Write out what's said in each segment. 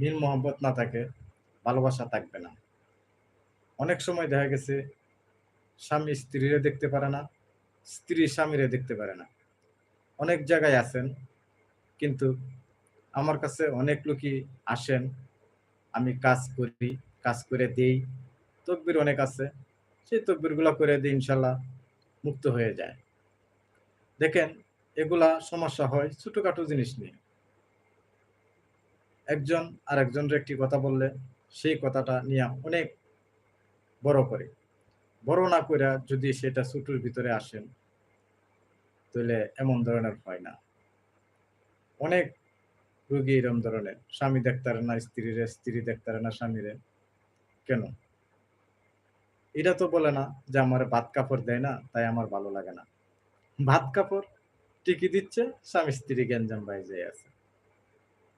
মিল মহব্বত না থাকে, ভালোবাসা থাকবে না। অনেক সময় দেখা গেছে, স্বামী স্ত্রীরে দেখতে পারে না, স্ত্রী স্বামীরে দেখতে পারে না। অনেক জায়গায় আছেন, কিন্তু আমার কাছে অনেক লোকই আসেন, আমি কাজ করি, কাজ করে দেই, তকবির অনেক আছে, সেই তকবিরগুলো করে দিই ইনশাল্লাহ মুক্ত হয়ে যায়। দেখেন, এগুলা সমস্যা হয় ছোটোখাটো জিনিস নিয়ে। একজন আর একজনের একটি কথা বললে সেই কথাটা নিয়ে অনেক বড় করে। বড় না করে যদি সেটা ছুটুর ভিতরে আসেন তাহলে এমন ধরনের হয় না। অনেক রুগী এরম ধরনের, স্বামী দেখতারে না, স্ত্রীর, স্ত্রী দেখতারে না স্বামীরে। কেন? এটা তো বলে না যে আমার ভাত কাপড় দেয় না, তাই আমার ভালো লাগে না। ভাত কাপড় টিকি দিচ্ছে, স্বামী স্ত্রী গ্যাঞ্জাম বাইজে আছে।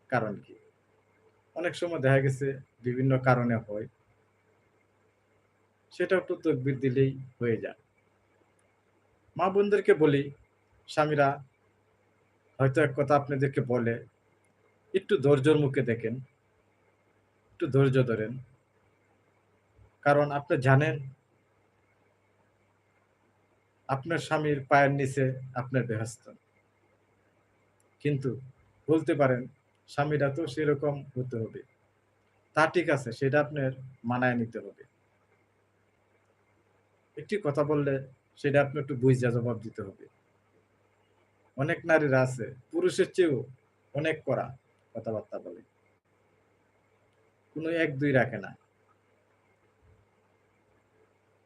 কারণ কি? অনেক সময় দেখা গেছে বিভিন্ন কারণে হয়। সেটা একটু তকবির দিলেই হয়ে যায়। মা বোনদেরকে বলি, স্বামীরা হয়তো এক কথা আপনাদেরকে বলে, একটু ধৈর্যর মুখে দেখেন, একটু ধৈর্য ধরেন। কারণ আপনি জানেন, আপনার স্বামীর পায়ের নিচে আপনার বেহস্ত কিন্তু বলতে পারেন স্বামীরা তো সেরকম হতে হবে। তা ঠিক আছে, সেটা আপনার মানায় নিতে হবে। একটি কথা বললে সেটা আপনি একটু বুঝা জবাব দিতে হবে। অনেক নারীরা আছে, পুরুষের চেয়েও অনেক করা কথাবার্তা বলে। কোনো এক দুই রাখে না।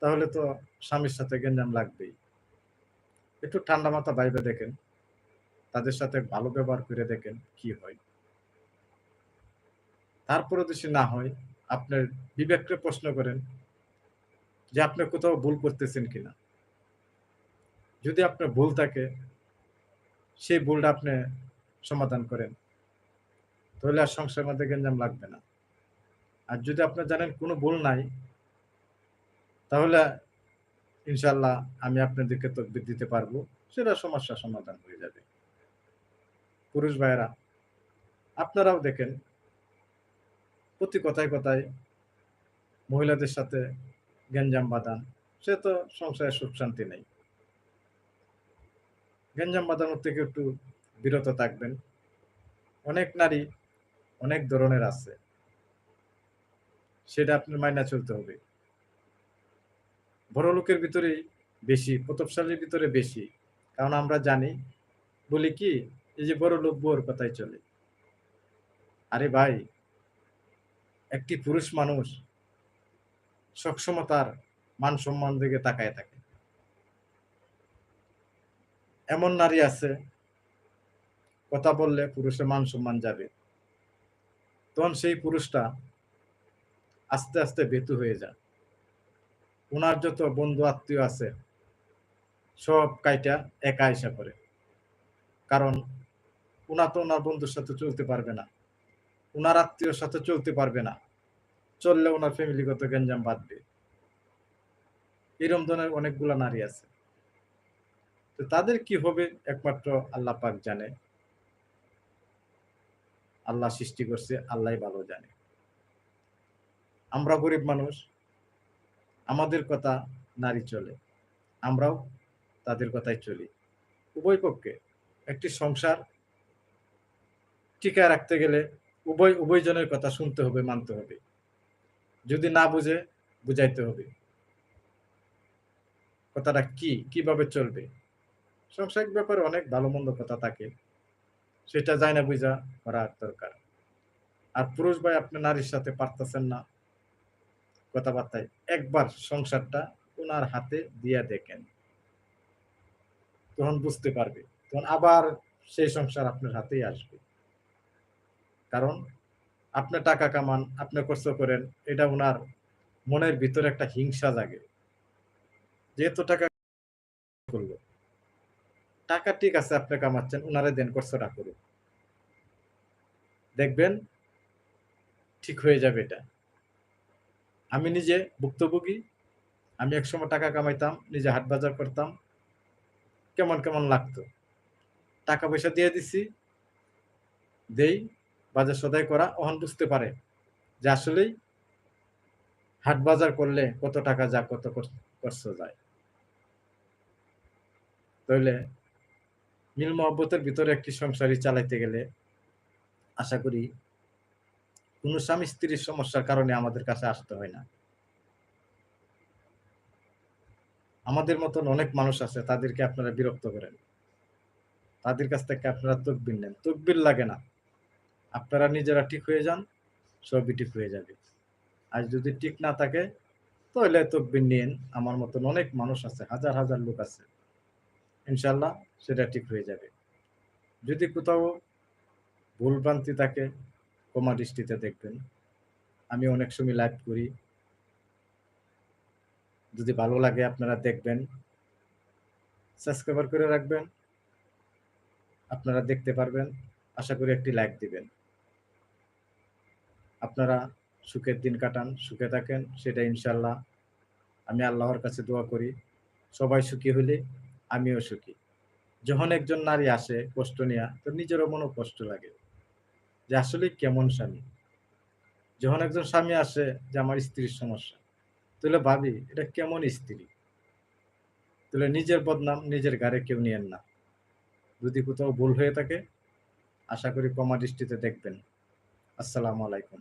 তাহলে তো স্বামীর সাথে গেঞ্জাম লাগবেই। একটু ঠান্ডা মাথা বাইবে দেখেন। তাদের সাথে ভালো ব্যবহার করে দেখেন কি হয়। তারপরে যদি না হয়, আপনার বিবেককে প্রশ্ন করেন যে আপনি কোথাও ভুল করতেছেন কিনা। যদি আপনার ভুল থাকে, সেই ভুলটা আপনি সমাধান করেন। তাহলে আর সংসারের মধ্যে গেঞ্জাম লাগবে না। আর যদি আপনি জানেন কোনো ভুল নাই, তাহলে ইনশাল্লাহ আমি আপনাদেরকে তকবির দিতে পারব, সেটা সমস্যা সমাধান হয়ে যাবে। পুরুষ ভাইয়েরা, আপনারাও দেখেন প্রতি কথায় কথায় মহিলাদের সাথে গেঞ্জাম বাঁধান, সে তো সংসারে সুখ শান্তি নেই। গেঞ্জাম বাঁধানোর থেকে একটু বিরত থাকবেন। অনেক নারী অনেক ধরনের আছে। সেটা আপনার মাইনা চলতে হবে। বড় লোকের ভিতরেই বেশি, প্রতাপশালীর ভিতরে বেশি। কারণ আমরা জানি, বলি কি, এই যে বড় লোক বউর কথাই চলে। আরে ভাই একটি পুরুষ মানুষ সবসময় তার মান সম্মান দিকে তাকায় থাকে। এমন নারী আছে, কথা বললে পুরুষের মান সম্মান যাবে। তখন সেই পুরুষটা আস্তে আস্তে বেতু হয়ে যায়। ওনার যত বন্ধু আত্মীয় আছে, সব কাইটা একা এসা করে কারণ ওনা তো ওনার বন্ধুর সাথে চলতে পারবে না, ওনার আত্মীয়র সাথে চলতে পারবে না। চললে ওনার ফ্যামিলিগত গেঞ্জাম বাঁধবে। এরম ধরনের অনেকগুলা নারী আছে। তো তাদের কি হবে একমাত্র আল্লাহ পাক জানে। আল্লাহ সৃষ্টি করছে, আল্লাহ ভালো জানে। আমরা গরিব মানুষ, আমাদের কথা নারী চলে, আমরাও তাদের কথাই চলি। উভয় পক্ষে একটি সংসার টিকায় রাখতে গেলে উভয়, উভয়জনের কথা শুনতে হবে, মানতে হবে। যদি না বুঝে, বুঝাইতে হবে। কথাটা কি, কীভাবে চলবে? সংসারিক ব্যাপারে অনেক ভালো মন্দ কথা থাকে। সেটা যায় না বুঝা করার দরকার। আর পুরুষ ভাই আপনি নারীর সাথে পারতেছেন না। কথাবার্তায় একবার সংসারটা ওনার হাতে দিয়া দেখেন। তখন বুঝতে পারবে। তখন আবার সেই সংসার আপনার হাতেই আসবে। কারণ আপনি টাকা কামান, আপনি কষ্ট করেন, এটা ওনার মনের ভিতরে একটা হিংসা জাগে। যেহেতু টাকা করল। টাকা ঠিক আছে আপনি কামাচ্ছেন ওনারে দেন কষ্টটা করুন দেখবেন ঠিক হয়ে যাবে এটা। আমি নিজে ভুক্তভোগী, আমি একসময় টাকা কামাইতাম, নিজে হাট বাজার করতাম, কেমন কেমন লাগতো। টাকা পয়সা দিয়ে দিছি, দেই বাজার সদাই করা অহন বুঝতে পারে যে আসলেই হাট বাজার করলে কত টাকা যা, কত খরচ যায়। তাহলে মিল মহব্বতের ভিতরে একটি সংসারই চালাইতে গেলে আশা করি কোনো স্বামী স্ত্রীর সমস্যার কারণে আমাদের কাছে আসতে হয় না। আমাদের মতন অনেক মানুষ আছে, তাদেরকে আপনারা বিরক্ত করেন। তাদের কাছ থেকে আপনারা তকবির নেন। তকবির লাগে না। আপনারা নিজেরা ঠিক হয়ে যান, সবই ঠিক হয়ে যাবে। আর যদি ঠিক না থাকে, তাহলে তকবির নিন আমার মতন অনেক মানুষ আছে, হাজার হাজার লোক আছে। ইনশাল্লাহ সেটা ঠিক হয়ে যাবে। যদি কোথাও ভুলভ্রান্তি থাকে কমা দৃষ্টিতে দেখবেন। আমি অনেক সময় লাইভ করি। যদি ভালো লাগে আপনারা দেখবেন। সাবস্ক্রাইবার করে রাখবেন। আপনারা দেখতে পারবেন। আশা করি একটি লাইক দিবেন। আপনারা সুখের দিন কাটান, সুখে থাকেন, সেটা ইনশাল্লাহ আমি আল্লাহর কাছে দোয়া করি। সবাই সুখী হলে আমিও সুখী। যখন একজন নারী আসে কষ্ট নেয়া, তো নিজেরও মনে কষ্ট লাগে যে আসলে কেমন স্বামী। যখন একজন স্বামী আসে যে আমার স্ত্রীর সমস্যা, তাহলে ভাবি, এটা কেমন স্ত্রী? তাহলে নিজের বদনাম নিজের গাড়ে কেউ নিয়েন না। যদি কোথাও ভুল হয়ে থাকে, আশা করি কমা দৃষ্টিতে দেখবেন। আসসালামু আলাইকুম।